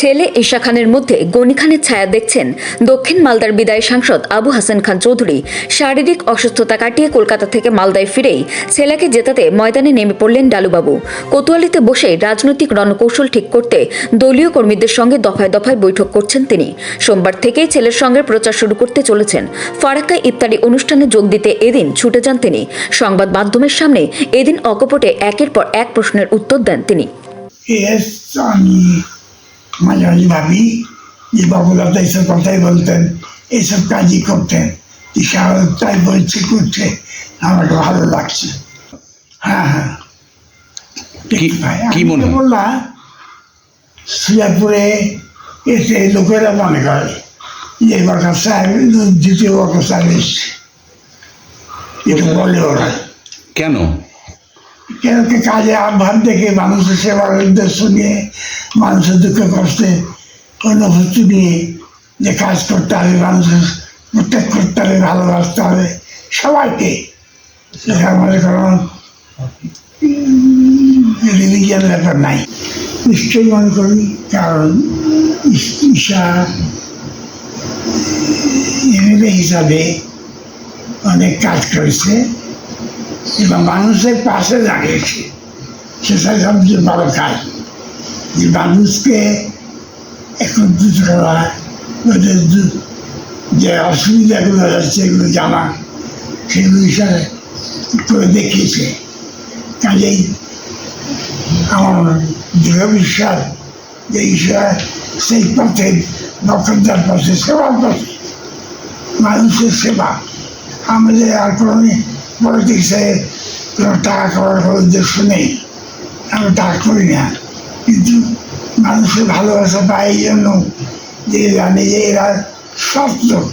ছেলে ঈশা খানের মধ্যে গনি খানের ছায়া দেখছেন। দক্ষিণ মালদার বিদায়ী সাংসদ আবু হাসান খান চৌধুরী শারীরিক অসুস্থতা কাটিয়ে কলকাতা থেকে মালদায় ফিরেই ছেলেকে জেতাতে ময়দানে নেমে পড়লেন ডালুবাবু। কোতোয়ালিতে বসে রাজনৈতিক রণকৌশল ঠিক করতে দলীয় কর্মীদের সঙ্গে দফায় দফায় বৈঠক করছেন তিনি। সোমবার থেকেই ছেলের সঙ্গে প্রচার শুরু করতে চলেছেন। ফারাক্কায় ইফতারি অনুষ্ঠানে যোগ দিতে এদিন ছুটে যান তিনি। সংবাদ মাধ্যমের সামনে এদিন অকপটে একের পর এক প্রশ্নের উত্তর দেন তিনি। মাঝে মাঝে ভাবি যে বাবুরা তো এইসব কথাই বলতেন এইসব কাজই করতেন। তাই বলছে করছে আমাকে ভালো লাগছে। হ্যাঁ হ্যাঁ। কি- মনে? বললাম সুজাপুরে এসে লোকেরা মনে করে যে বাকা সাহেব দ্বিতীয় বাকা সাহেব এসছে। এটা বলে ওরা। কেন? কেন কি কাজে আহ্বান দেখে মানুষের সেবার উদ্দেশ্য নিয়ে, মানুষের দুঃখ কষ্টে অনুভূতি নিয়ে যে কাজ করতে হবে, মানুষের প্রত্যেক করতে হবে, ভালোবাসতে হবে, সবাইকে। সেটা মনে করো, রিলিজিয়ান ব্যাপার নাই। নিশ্চয়ই মনে করি, কারণ ঈশা এমএলএ হিসাবে অনেক কাজ করেছে। এবং মানুষের পাশে দাঁড়িয়েছে। সেটা সবচেয়ে বড় কাজ যে মানুষকে একত্রিত করা ওদের দু- যে অসুবিধাগুলো আছে সেগুলো জানা। সেগুলো হিসাবে করে দেখিয়েছে। কাজেই আমার দৃঢ় বিশ্বাস যে ঈশ্বর সেই পথে বক্তব্যের পথে, সেবার পথে মানুষের সেবা। আমাদের আর কোনো পলিটিক্সে কোনো টাকা করার কোনো উদ্দেশ্য নেই। আমরা টাকা করি না। কিন্তু মানুষের ভালোবাসা পায় জন্য যে জানে যে এরা সত্য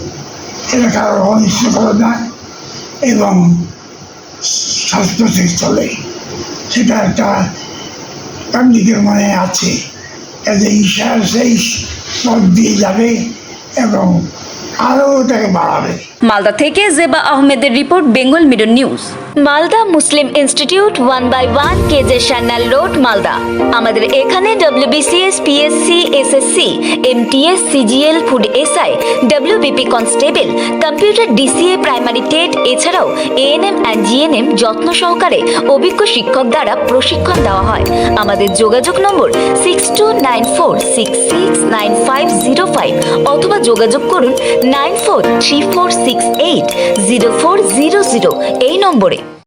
এরা কারোর অনিষ্ট করে না এবং ঠিক চলে। সেটা একটা পাবলিকের মনে আছে। যে ঈশ্বর সেই পথ দিয়ে যাবে এবং আরও ওটাকে বাড়াবে। মালদা থেকে জেবা আহমেদের report, Bengal middle news. Malda Muslim institute, one by one, KJ Sanyal road, Malda. আমাদের এখানে WBCS PSC SSC MTS CGL food SI WBP constable computer DCA primary TET এছাড়াও এএনএম অ্যান্ড জিএনএম যত্ন সহকারে অভিজ্ঞ শিক্ষক দ্বারা প্রশিক্ষণ দেওয়া হয়। আমাদের যোগাযোগ নম্বর six two nine four six six nine five zero five অথবা যোগাযোগ করুন nine four three four six eight zero four zero zero এই নম্বরে।